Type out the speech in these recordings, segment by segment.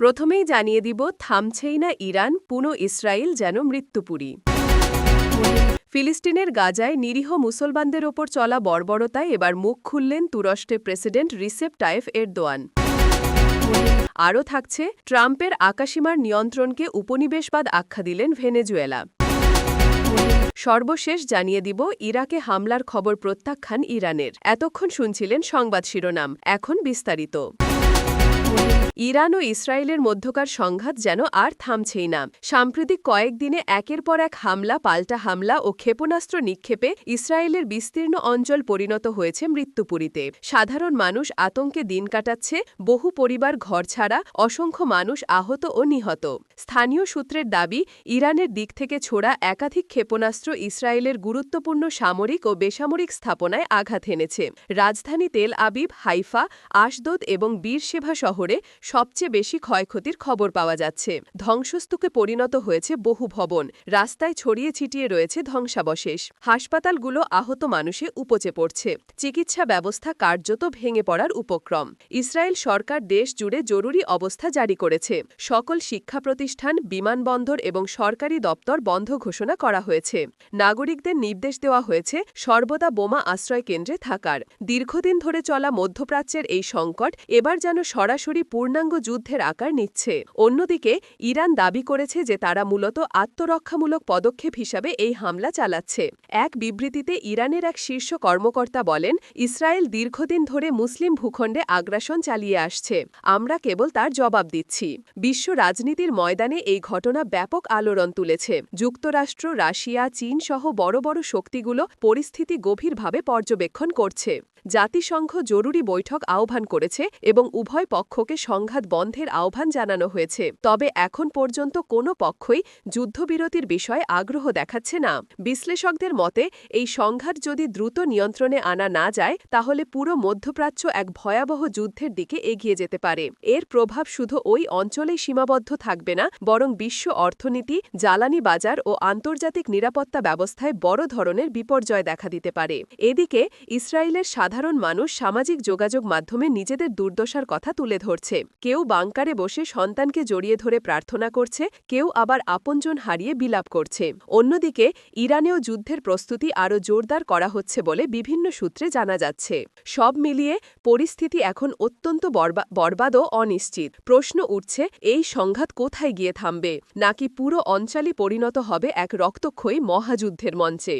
প্রথমেই জানিয়ে দিব, থামছেই না ইরান, পুনো ইসরায়েল যেন মৃত্যুপুরী। ফিলিস্তিনের গাজায় নিরীহ মুসলমানদের ওপর চলা বর্বরতায় এবার মুখ খুললেন তুরস্কের প্রেসিডেন্ট রিসেপ টায়েফ এরদোয়ান। আরও থাকছে, ট্রাম্পের আকাশীমার নিয়ন্ত্রণকে উপনিবেশবাদ আখ্যা দিলেন ভেনেজুয়েলা। সর্বশেষ জানিয়ে দিব, ইরাকে হামলার খবর প্রত্যাখ্যান ইরানের। এতক্ষণ শুনছিলেন সংবাদ শিরোনাম, এখন বিস্তারিত। ইরান ও ইসরায়েলের মধ্যকার সংঘাত যেন আর থামছেই না। সাম্প্রতিক কয়েকদিনে একের পর এক হামলা, পাল্টা হামলা ও ক্ষেপণাস্ত্র নিক্ষেপে ইসরায়েলের বিস্তীর্ণ অঞ্চল পরিণত হয়েছে মৃত্যুপুরীতে। সাধারণ মানুষ আতঙ্কে দিন কাটাচ্ছে, বহু পরিবার ঘর ছাড়া, অসংখ্য মানুষ আহত ও নিহত। স্থানীয় সূত্রের দাবি, ইরানের দিক থেকে ছোড়া একাধিক ক্ষেপণাস্ত্র ইসরায়েলের গুরুত্বপূর্ণ সামরিক ও বেসামরিক স্থাপনায় আঘাত এনেছে রাজধানী তেল আবিব, হাইফা, আশদোদ এবং বীরসেভা শহরে সবচেয়ে বেশি ক্ষয়ক্ষতির খবর পাওয়া যাচ্ছে। ধ্বংসস্তূপে পরিণত হয়েছে বহু ভবন। রাস্তায় ছড়িয়ে ছিটিয়ে রয়েছে ধ্বংসাবশেষ। হাসপাতালগুলো আহত মানুষে উপচে পড়ছে। চিকিৎসা ব্যবস্থা কার্যত ভেঙে পড়ার উপক্রম। ইসরায়েল সরকার দেশ জুড়ে জরুরি অবস্থা জারি করেছে। সকল শিক্ষা প্রতিষ্ঠান বিমানবন্দর এবং সরকারি দপ্তর বন্ধ ঘোষণা করা হয়েছে। নাগরিকদের নির্দেশ দেওয়া হয়েছে সর্বদা বোমা আশ্রয় কেন্দ্রে থাকার। দীর্ঘদিন ধরে চলা মধ্যপ্রাচ্যের এই সংকট এবার যেন সরাসরি পূর্ণাঙ্গ যুদ্ধের আকার নিচ্ছে। অন্যদিকে, ইরান দাবি করেছে যে তারা মূলত আত্মরক্ষামূলক পদক্ষেপ হিসাবে এই হামলা চালাচ্ছে। এক বিবৃতিতে ইরানের এক শীর্ষ কর্মকর্তা বলেন, ইসরায়েল দীর্ঘদিন ধরে মুসলিম ভূখণ্ডে আগ্রাসন চালিয়ে আসছে। আমরা কেবল তার জবাব দিচ্ছি। বিশ্ব রাজনীতির ময়দানে এই ঘটনা ব্যাপক আলোড়ন তুলেছে। যুক্তরাষ্ট্র, রাশিয়া, চীন সহ বড় বড় শক্তিগুলো পরিস্থিতি গভীরভাবে পর্যবেক্ষণ করছে। জাতিসংঘ জরুরি বৈঠক আহ্বান করেছে এবং উভয় পক্ষকে সংঘাত বন্ধের আহ্বান জানানো হয়েছে। তবে এখন পর্যন্ত কোনো পক্ষই যুদ্ধবিরতির বিষয়ে আগ্রহ দেখাচ্ছে না। বিশ্লেষকদের মতে, এই সংঘাত যদি দ্রুত নিয়ন্ত্রণে আনা না যায়, তাহলে পুরো মধ্যপ্রাচ্য এক ভয়াবহ যুদ্ধের দিকে এগিয়ে যেতে পারে। এর প্রভাব শুধু ওই অঞ্চলেই সীমাবদ্ধ থাকবে না, বরং বিশ্ব অর্থনীতি, জ্বালানি বাজার ও আন্তর্জাতিক নিরাপত্তা ব্যবস্থায় বড় ধরনের বিপর্যয় দেখা দিতে পারে। এদিকে, ইসরায়েলের সাধারণ মানুষ সামাজিক যোগাযোগ মাধ্যমে নিজেদের দুর্দশার কথা তুলে ধরছে। কেউ বাংকারে বসে সন্তানকে জড়িয়ে ধরে প্রার্থনা করছে, কেউ আবার আপনজন হারিয়ে বিলাপ করছে। অন্যদিকে, ইরানেও যুদ্ধের প্রস্তুতি আরও জোরদার করা হচ্ছে বলে বিভিন্ন সূত্রে জানা যাচ্ছে। সব মিলিয়ে পরিস্থিতি এখন অত্যন্ত বরবাদ ও অনিশ্চিত। প্রশ্ন উঠছে, এই সংঘাত কোথায় গিয়ে থামবে? নাকি পুরো অঞ্চলই পরিণত হবে এক রক্তক্ষয়ী মহাযুদ্ধের মঞ্চে?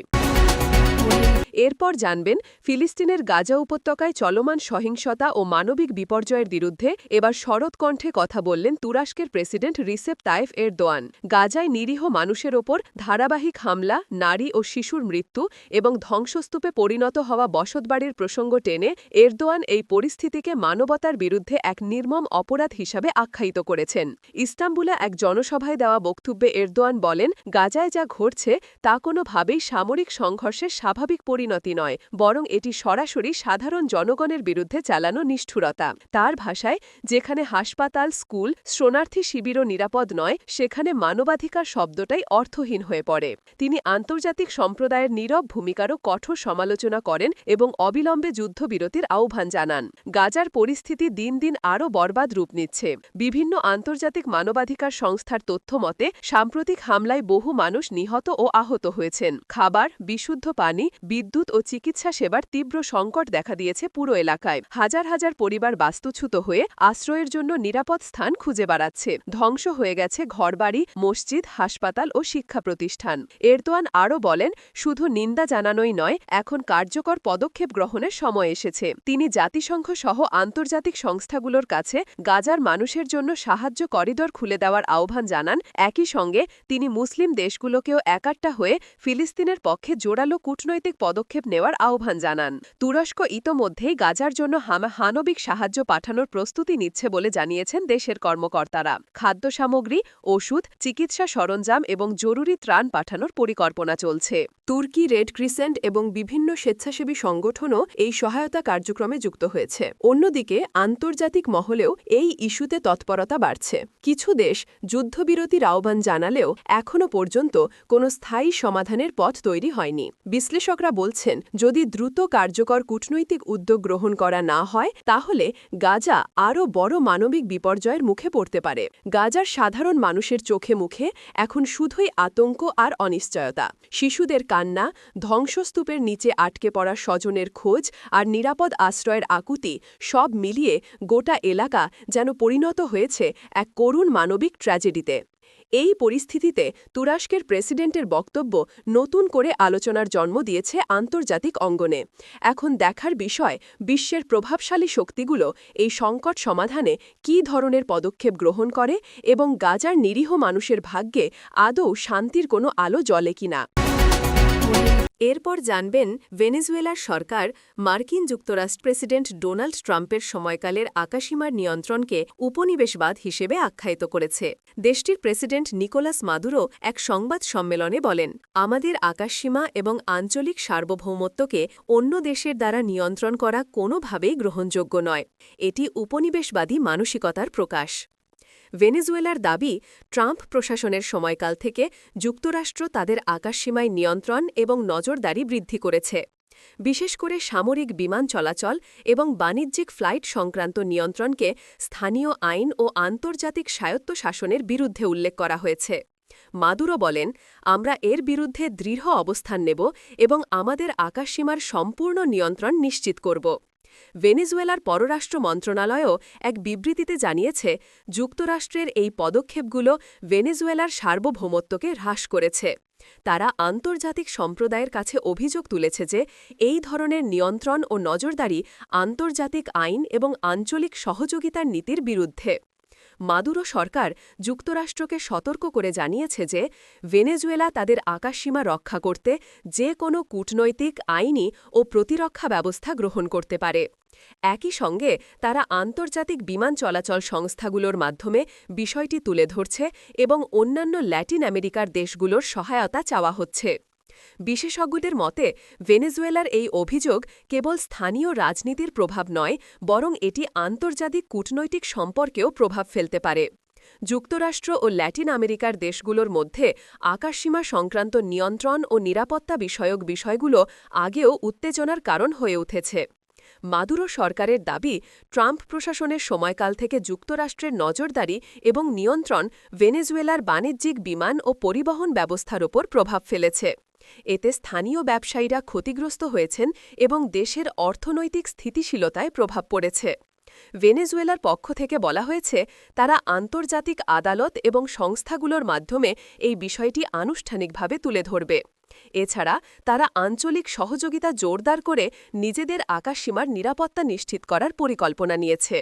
এরপর জানবেন, ফিলিস্তিনের গাজা উপত্যকায় চলমান সহিংসতা ও মানবিক বিপর্যয়ের বিরুদ্ধে এবার শরৎকণ্ঠে কথা বললেন তুরস্কের প্রেসিডেন্ট রিসেপ তায়েফ এরদোয়ান। গাজায় নিরীহ মানুষের ওপর ধারাবাহিক হামলা, নারী ও শিশুর মৃত্যু এবং ধ্বংসস্তূপে পরিণত হওয়া বসতবাড়ির প্রসঙ্গ টেনে এরদোয়ান এই পরিস্থিতিকে মানবতার বিরুদ্ধে এক নির্মম অপরাধ হিসাবে আখ্যায়িত করেছেন। ইস্তাম্বুলে এক জনসভায় দেওয়া বক্তব্যে এরদোয়ান বলেন, গাজায় যা ঘটছে, তা কোনোভাবেই সামরিক সংঘর্ষের স্বাভাবিক পরিণতি নয়, বরং এটি সরাসরি সাধারণ জনগণের বিরুদ্ধে চালানো নিষ্ঠুরতা। তার ভাষায়, যেখানে হাসপাতাল, স্কুল, শরণার্থী শিবিরও নিরাপদ নয়, সেখানে মানবাধিকার শব্দটাই অর্থহীন হয়ে পড়ে। তিনি আন্তর্জাতিক সম্প্রদায়ের নীরব ভূমিকারও কঠোর সমালোচনা করেন এবং অবিলম্বে যুদ্ধবিরতির আহ্বান জানান। গাজার পরিস্থিতি দিন দিন আরও বরবাদ রূপ নিচ্ছে। বিভিন্ন আন্তর্জাতিক মানবাধিকার সংস্থার তথ্য মতে, সাম্প্রতিক হামলায় বহু মানুষ নিহত ও আহত হয়েছেন। খাবার, বিশুদ্ধ পানি বিদ্যুৎ ও চিকিৎসা সেবার তীব্র সংকট দেখা দিয়েছে পুরো এলাকায়। হাজার হাজার পরিবার বাস্তুচ্যুত হয়ে আশ্রয়ের জন্য নিরাপদ স্থান খুঁজে বেড়াচ্ছে। ধ্বংস হয়ে গেছে ঘরবাড়ি, মসজিদ, হাসপাতাল ও শিক্ষা প্রতিষ্ঠান। এরদোয়ান আরও বলেন, শুধু নিন্দা জানানোই নয়, এখন কার্যকর পদক্ষেপ গ্রহণের সময় এসেছে। তিনি জাতিসংঘ সহ আন্তর্জাতিক সংস্থাগুলোর কাছে গাজার মানুষের জন্য সাহায্য করিডর খুলে দেওয়ার আহ্বান জানান। একই সঙ্গে তিনি মুসলিম দেশগুলোকেও একাট্টা হয়ে ফিলিস্তিনের পক্ষে জোরালো কূটনৈতিক পদক্ষেপ নেওয়ার আহ্বান জানান। তুরস্ক ইতোমধ্যেই গাজার জন্য হানবিক সাহায্য পাঠানোর প্রস্তুতি নিচ্ছে বলে জানিয়েছেন দেশের কর্মকর্তারা। খাদ্য সামগ্রী, ওষুধ, চিকিৎসা সরঞ্জাম এবং জরুরি ত্রাণ পাঠানোর পরিকল্পনা চলছে। তুর্কি রেড ক্রিসেন্ট এবং বিভিন্ন স্বেচ্ছাসেবী সংগঠনও এই সহায়তা কার্যক্রমে যুক্ত হয়েছে। অন্যদিকে, আন্তর্জাতিক মহলেও এই ইস্যুতে তৎপরতা বাড়ছে। কিছু দেশ যুদ্ধবিরতির আহ্বান জানালেও এখনও পর্যন্ত কোনো স্থায়ী সমাধানের পথ তৈরি হয়নি। বিশ্লেষকরা বলছেন, যদি দ্রুত কার্যকর কূটনৈতিক উদ্যোগ গ্রহণ করা না হয়, তাহলে গাজা আরও বড় মানবিক বিপর্যয়ের মুখে পড়তে পারে। গাজার সাধারণ মানুষের চোখে মুখে এখন শুধুই আতঙ্ক আর অনিশ্চয়তা। শিশুদের কান্না ধ্বংসস্তূপের নিচে আটকে পড়া স্বজনের খোঁজ আর নিরাপদ আশ্রয়ের আকুতি সব মিলিয়ে গোটা এলাকা যেন পরিণত হয়েছে এক করুণ মানবিক ট্র্যাজেডিতে। এই পরিস্থিতিতে তুরস্কের প্রেসিডেন্টের বক্তব্য নতুন করে আলোচনার জন্ম দিয়েছে আন্তর্জাতিক অঙ্গনে। এখন দেখার বিষয় বিশ্বের প্রভাবশালী শক্তিগুলো এই সংকট সমাধানে কী ধরনের পদক্ষেপ গ্রহণ করে এবং গাজার নিরীহ মানুষের ভাগ্যে আদৌ শান্তির কোনো আলো জ্বলে কিনা। এরপর জানবেন ভেনেজুয়েলার সরকার মার্কিন যুক্তরাষ্ট্র প্রেসিডেন্ট ডোনাল্ড ট্রাম্পের সময়কালের আকাশীমার নিয়ন্ত্রণকে উপনিবেশবাদ হিসেবে আখ্যায়িত করেছে। দেশটির প্রেসিডেন্ট নিকোলাস মাদুরো এক সংবাদ সম্মেলনে বলেন, আমাদের আকাশসীমা এবং আঞ্চলিক সার্বভৌমত্বকে অন্য দেশের দ্বারা নিয়ন্ত্রণ করা কোনোভাবেই গ্রহণযোগ্য নয়। এটি উপনিবেশবাদী মানসিকতার প্রকাশ। ভেনেজুয়েলার দাবি, ট্রাম্প প্রশাসনের সময়কাল থেকে যুক্তরাষ্ট্র তাদের আকাশসীমায় নিয়ন্ত্রণ এবং নজরদারি বৃদ্ধি করেছে। বিশেষ করে সামরিক বিমান চলাচল এবং বাণিজ্যিক ফ্লাইট সংক্রান্ত নিয়ন্ত্রণকে স্থানীয় আইন ও আন্তর্জাতিক স্বায়ত্তশাসনের বিরুদ্ধে উল্লেখ করা হয়েছে। মাদুরো বলেন, আমরা এর বিরুদ্ধে দৃঢ় অবস্থান নেব এবং আমাদের আকাশসীমার সম্পূর্ণ নিয়ন্ত্রণ নিশ্চিত করব। ভেনেজুয়েলার পররাষ্ট্র মন্ত্রণালয়ও এক বিবৃতিতে জানিয়েছে, যুক্তরাষ্ট্রের এই পদক্ষেপগুলো ভেনেজুয়েলার সার্বভৌমত্বকে হ্রাস করেছে। তারা আন্তর্জাতিক সম্প্রদায়ের কাছে অভিযোগ তুলেছে যে, এই ধরনের নিয়ন্ত্রণ ও নজরদারি আন্তর্জাতিক আইন এবং আঞ্চলিক সহযোগিতার নীতির বিরুদ্ধে। মাদুরো সরকার যুক্তরাষ্ট্রকে সতর্ক করে জানিয়েছে যে, ভেনেজুয়েলা তাদের আকাশসীমা রক্ষা করতে যে কোনো কূটনৈতিক আইনি ও প্রতিরক্ষা ব্যবস্থা গ্রহণ করতে পারে। একই সঙ্গে তারা আন্তর্জাতিক বিমান চলাচল সংস্থাগুলোর মাধ্যমে বিষয়টি তুলে ধরছে এবং অন্যান্য ল্যাটিন আমেরিকার দেশগুলোর সহায়তা চাওয়া হচ্ছে। বিশেষজ্ঞদের মতে, ভেনেজুয়েলার এই অভিযোগ কেবল স্থানীয় রাজনীতির প্রভাব নয়, বরং এটি আন্তর্জাতিক কূটনৈতিক সম্পর্কেও প্রভাব ফেলতে পারে। যুক্তরাষ্ট্র ও ল্যাটিন আমেরিকার দেশগুলোর মধ্যে আকাশসীমা সংক্রান্ত নিয়ন্ত্রণ ও নিরাপত্তা বিষয়ক বিষয়গুলো আগেও উত্তেজনার কারণ হয়ে উঠেছে। মাদুরো সরকারের দাবি, ট্রাম্প প্রশাসনের সময়কাল থেকে যুক্তরাষ্ট্রের নজরদারি এবং নিয়ন্ত্রণ ভেনেজুয়েলার বাণিজ্যিক বিমান ও পরিবহন ব্যবস্থার ওপর প্রভাব ফেলেছে। এতে স্থানীয় ব্যবসায়ীরা ক্ষতিগ্রস্ত হয়েছেন এবং দেশের অর্থনৈতিক স্থিতিশীলতায় প্রভাব পড়েছে। ভেনেজুয়েলার পক্ষ থেকে বলা হয়েছে, তারা আন্তর্জাতিক আদালত এবং সংস্থাগুলোর মাধ্যমে এই বিষয়টি আনুষ্ঠানিকভাবে তুলে ধরবে। এছাড়া, তারা আঞ্চলিক সহযোগিতা জোরদার করে নিজেদের আকাশসীমার নিরাপত্তা নিশ্চিত করার পরিকল্পনা নিয়েছে।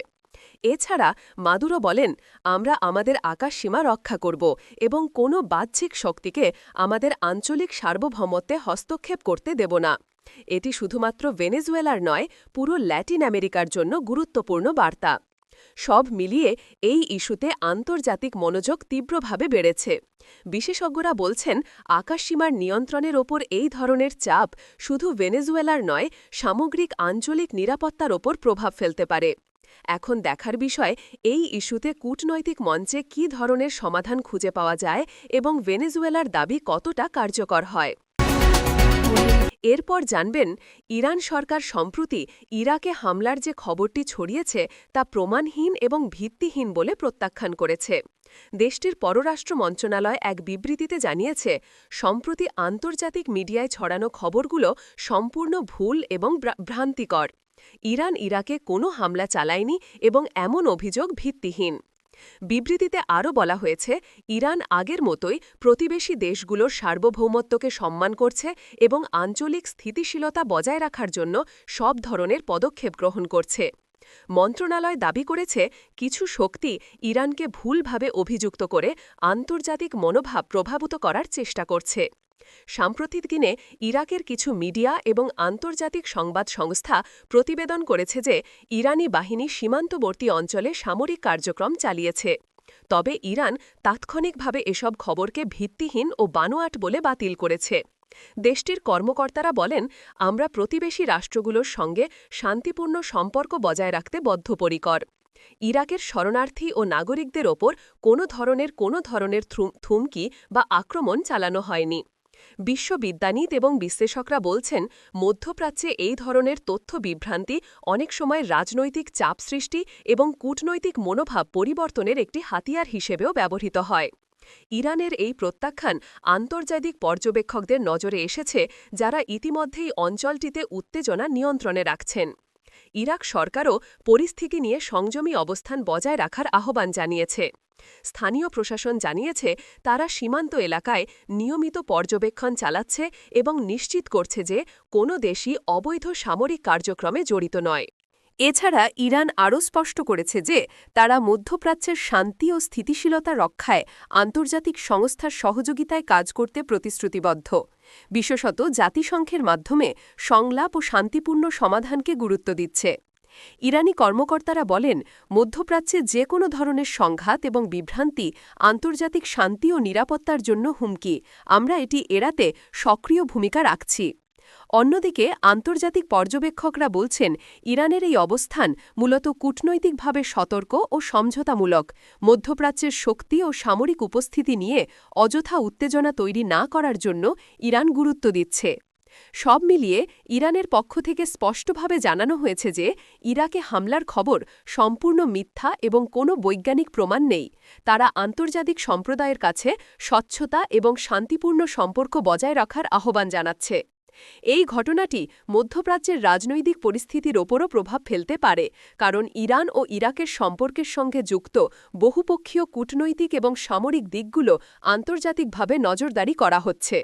এছাড়া মাদুরো বলেন, আমরা আমাদের আকাশসীমা রক্ষা করব এবং কোনো বাহ্যিক শক্তিকে আমাদের আঞ্চলিক সার্বভৌমত্বে হস্তক্ষেপ করতে দেব না। এটি শুধুমাত্র ভেনেজুয়েলার নয়, পুরো ল্যাটিন আমেরিকার জন্য গুরুত্বপূর্ণ বার্তা। সব মিলিয়ে এই ইস্যুতে আন্তর্জাতিক মনোযোগ তীব্রভাবে বেড়েছে। বিশেষজ্ঞরা বলছেন আকাশসীমার নিয়ন্ত্রণের ওপর এই ধরনের চাপ শুধু ভেনেজুয়েলার নয়, সামগ্রিক আঞ্চলিক নিরাপত্তার ওপর প্রভাব ফেলতে পারে। এখন দেখার বিষয়, এই ইস্যুতে কূটনৈতিক মঞ্চে কী ধরনের সমাধান খুঁজে পাওয়া যায় এবং ভেনেজুয়েলার দাবি কতটা কার্যকর হয়? এরপর জানবেন, ইরান সরকার সম্প্রতি ইরাকে হামলার যে খবরটি ছড়িয়েছে তা প্রমাণহীন এবং ভিত্তিহীন বলে প্রত্যাখ্যান করেছে। দেশটির পররাষ্ট্র মন্ত্রণালয় এক বিবৃতিতে জানিয়েছে, সম্প্রতি আন্তর্জাতিক মিডিয়ায় ছড়ানো খবরগুলো সম্পূর্ণ ভুল এবং ভ্রান্তিকর। ইরান ইরাকে কোনো হামলা চালায়নি এবং এমন অভিযোগ ভিত্তিহীন। বিবৃতিতে আরও বলা হয়েছে, ইরান আগের মতোই প্রতিবেশী দেশগুলোর সার্বভৌমত্বকে সম্মান করছে এবং আঞ্চলিক স্থিতিশীলতা বজায় রাখার জন্য সব ধরনের পদক্ষেপ গ্রহণ করছে। মন্ত্রণালয় দাবি করেছে, কিছু শক্তি ইরানকে ভুলভাবে অভিযুক্ত করে আন্তর্জাতিক মনোভাব প্রভাবিত করার চেষ্টা করছে। সাম্প্রতিক দিনে ইরাকের কিছু মিডিয়া এবং আন্তর্জাতিক সংবাদ সংস্থা প্রতিবেদন করেছে যে ইরানি বাহিনী সীমান্তবর্তী অঞ্চলে সামরিক কার্যক্রম চালিয়েছে। তবে ইরান তাৎক্ষণিকভাবে এসব খবরকে ভিত্তিহীন ও বানোয়াট বলে বাতিল করেছে। দেশটির কর্মকর্তারা বলেন, আমরা প্রতিবেশী রাষ্ট্রগুলোর সঙ্গে শান্তিপূর্ণ সম্পর্ক বজায় রাখতে বদ্ধপরিকর। ইরাকের শরণার্থী ও নাগরিকদের ওপর কোনো ধরনের কোনো ধরনের থুমকি বা আক্রমণ চালানো হয়নি। বিশ্ববিদ্যানীত এবং বিশ্লেষকরা বলছেন, মধ্যপ্রাচ্যে এই ধরনের তথ্য বিভ্রান্তি অনেক সময় রাজনৈতিক চাপ সৃষ্টি এবং কূটনৈতিক মনোভাব পরিবর্তনের একটি হাতিয়ার হিসেবেও ব্যবহৃত হয়। ইরানের এই প্রত্যাখ্যান আন্তর্জাতিক পর্যবেক্ষকদের নজরে এসেছে, যারা ইতিমধ্যেই অঞ্চলটিতে উত্তেজনা নিয়ন্ত্রণে রাখছেন। ইরাক সরকারও পরিস্থিতি নিয়ে সংযমী অবস্থান বজায় রাখার আহ্বান জানিয়েছে। স্থানীয় প্রশাসন জানিয়েছে, তারা সীমান্ত এলাকায় নিয়মিত পর্যবেক্ষণ চালাচ্ছে এবং নিশ্চিত করছে যে কোনো দেশই অবৈধ সামরিক কার্যক্রমে জড়িত নয়। এছাড়া ইরান আরও স্পষ্ট করেছে যে তারা মধ্যপ্রাচ্যের শান্তি ও স্থিতিশীলতা রক্ষায় আন্তর্জাতিক সংস্থার সহযোগিতায় কাজ করতে প্রতিশ্রুতিবদ্ধ। বিশেষত জাতিসংঘের মাধ্যমে সংলাপ ও শান্তিপূর্ণ সমাধানকে গুরুত্ব দিচ্ছে। ইরানি কর্মকর্তারা বলেন, মধ্যপ্রাচ্যে যে কোনো ধরনের সংঘাত এবং বিভ্রান্তি, আন্তর্জাতিক শান্তি ও নিরাপত্তার জন্য হুমকি। আমরা এটি এড়াতে সক্রিয় ভূমিকা রাখছি। অন্যদিকে, আন্তর্জাতিক পর্যবেক্ষকরা বলছেন, ইরানের এই অবস্থান মূলত কূটনৈতিকভাবে সতর্ক ও সমঝোতামূলক। মধ্যপ্রাচ্যের শক্তি ও সামরিক উপস্থিতি নিয়ে অযথা উত্তেজনা তৈরি না করার জন্য ইরান গুরুত্ব দিচ্ছে। সব মিলিয়ে ইরানের পক্ষ থেকে স্পষ্টভাবে জানানো হয়েছে যে ইরাকে হামলার খবর সম্পূর্ণ মিথ্যা এবং কোনো বৈজ্ঞানিক প্রমাণ নেই। তারা আন্তর্জাতিক সম্প্রদায়ের কাছে স্বচ্ছতা এবং শান্তিপূর্ণ সম্পর্ক বজায় রাখার আহ্বান জানাচ্ছে। এই ঘটনাটি মধ্যপ্রাচ্যের রাজনৈতিক পরিস্থিতির ওপরও প্রভাব ফেলতে পারে, কারণ ইরান ও ইরাকের সম্পর্কের সঙ্গে যুক্ত বহুপক্ষীয় কূটনৈতিক এবং সামরিক দিকগুলো আন্তর্জাতিকভাবে নজরদারি করা হচ্ছে।